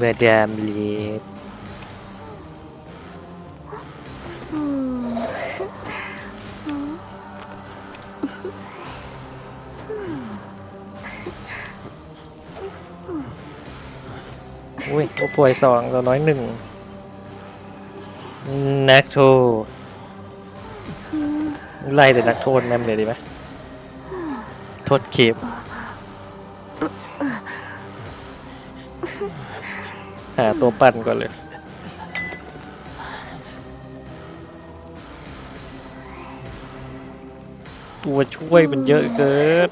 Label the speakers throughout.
Speaker 1: มาดามเลีดอุ้ยผู้ป่วยสองตัวน้อยหนึ่งนักโทษไล่แต่นักโทษแม่มเลยดีไหมโทษเคป หาตัวปั่นก่อนเลย ตัวช่วยมันเยอะเกิน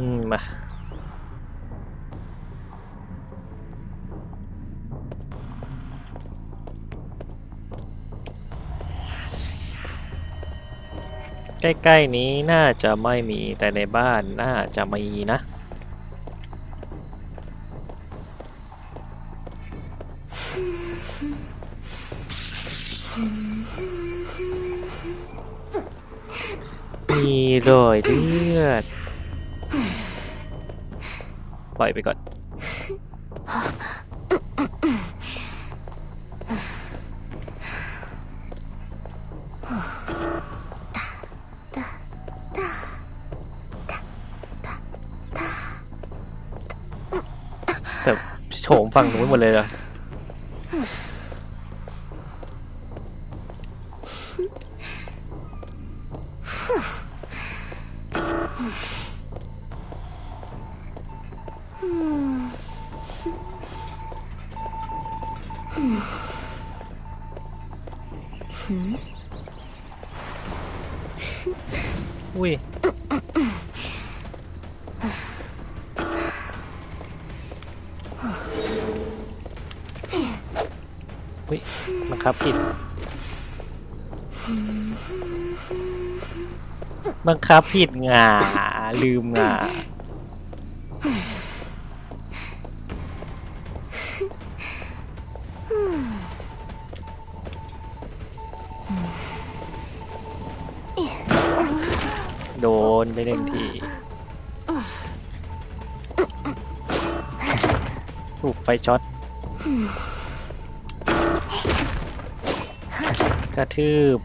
Speaker 1: อืมมาใกล้ๆนี้น่าจะไม่มีแต่ในบ้านน่าจะมีนะ มีรอยเลือด ปล่อยไปก่อน แต่โฉมฝั่งนู้นหมดเลยเหรอ อุ้ย อุ้ยบังคับผิด บังคับผิดงาลืมงา โดนไปหนึ่งทีถูกไฟช็อตกระทืบ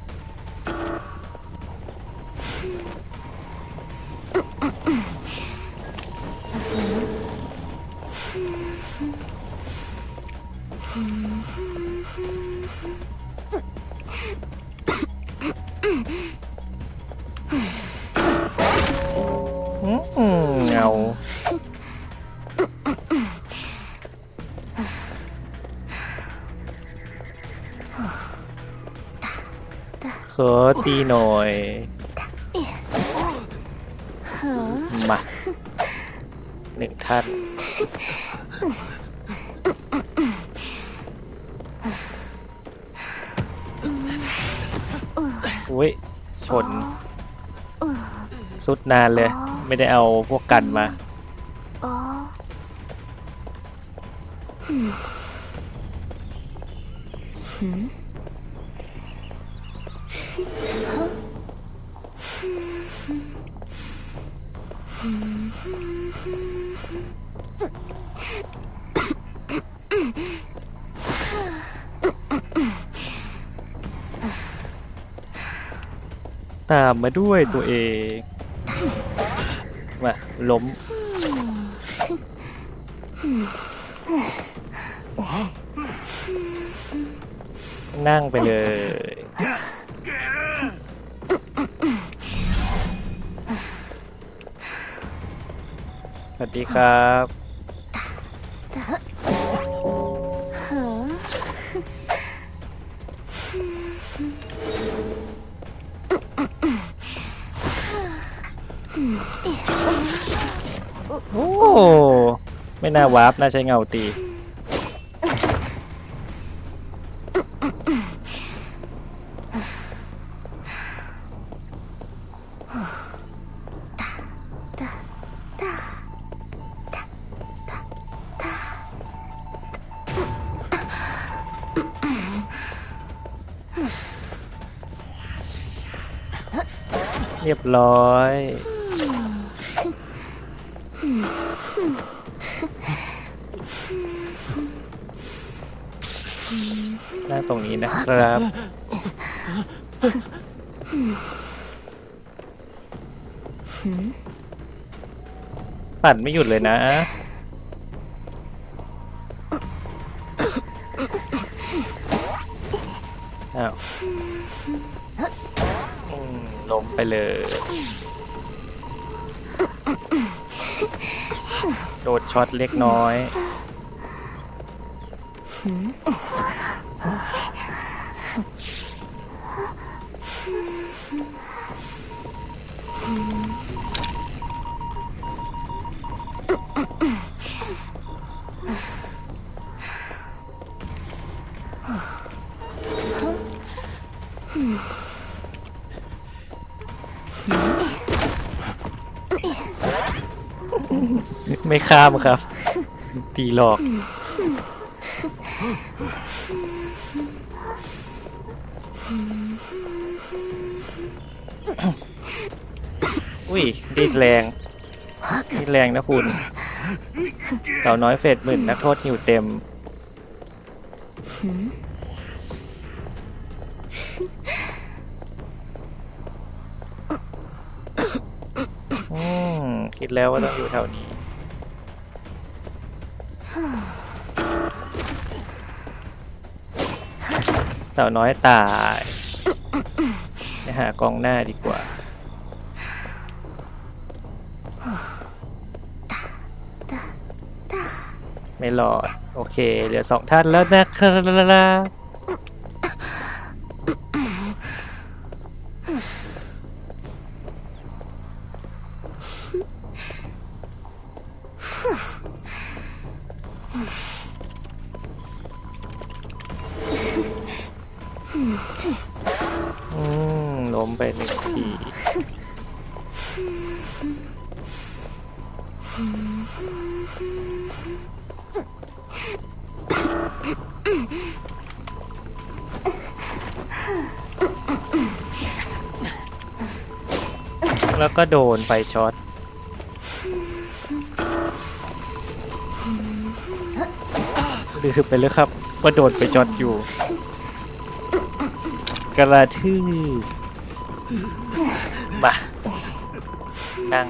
Speaker 1: อืมเงาขอตีหน่อย มาหนึ่งท่าน อุ้ย ชน สุดนานเลย ไม่ได้เอาพวกกันมา
Speaker 2: อ๋อ
Speaker 1: ตามมาด้วยตัวเอง มาล้มนั่งไปเลย สวัสดีครับ ไม่น่าวาร์ปน่าใช้เงาตี เรียบร้อย นั่งตรงนี้นะครับ ปั่นไม่หยุดเลยนะ อ้าวล้มไปเลย โดดช็อตเล็กน้อย ไม่ข้ามครับ ตีหลอก อุ้ยดีดแรงดีดแรงนะคุณ เต่าน้อยเฟดหมื่นนักโทษหิวเต็ม คิดแล้วว่าต้องอยู่แถวนี้ เต่าน้อยตายไปหากองหน้าดีกว่าไม่รอด โอเค เหลือสองท่านแล้วนะครับ ล้มไปหนึ่งทีแล้วก็โดนไฟช็อตลืมไปเลยครับ ว่าโดนไฟช็อตอยู่กระทืบ มา นั่ง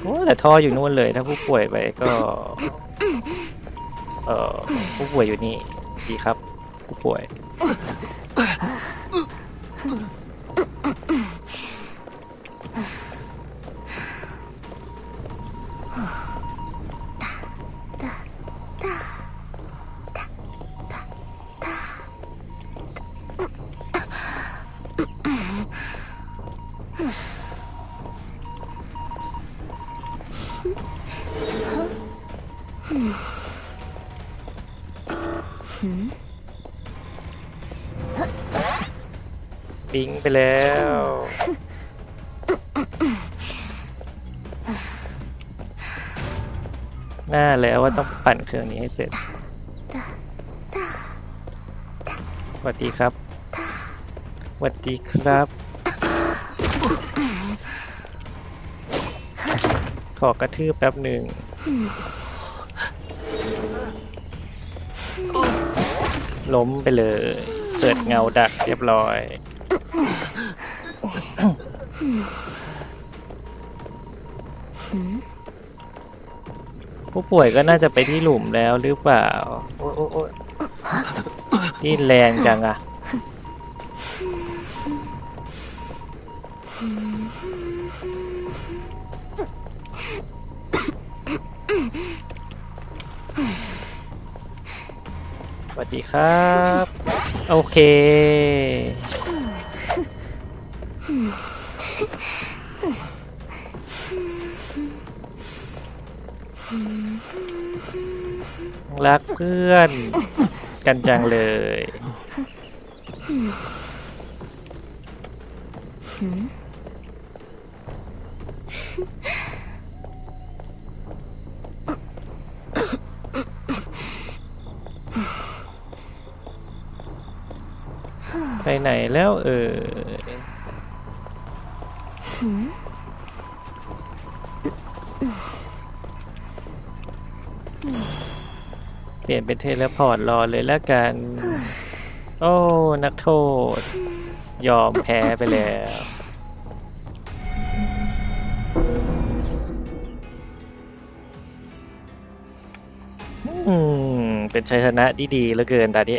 Speaker 1: โอ้แต่ท่ออยู่นู่นเลย ถ้าผู้ป่วยไปก็ เอ่อผู้ป่วยอยู่นี่ ดีครับ ผู้ป่วย บิงไปแล้ว น่าแล้วว่าต้องปั่นเครื่องนี้ให้เสร็จ สวัสดีครับ วัสดีครับ ขอกระทืบแป๊บหนึ่งล้มไปเลยเปิดเงาดักเรียบร้อย ผู้ป่วยก็น่าจะไปที่หลุมแล้วหรือเปล่า โอ้ยโอ้ยโอ้ยนี่แรงจังอะ สวัสดีครับ โอเค รักเพื่อนกันจังเลย ไปไหนแล้วเออเปลี่ยนเป็นเทเลพอร์ตรอเลยแล้วกัน โอ้ นักโทษ ยอมแพ้ไปแล้ว อืม เป็นชัยชนะที่ดีเหลือเกินตอนนี้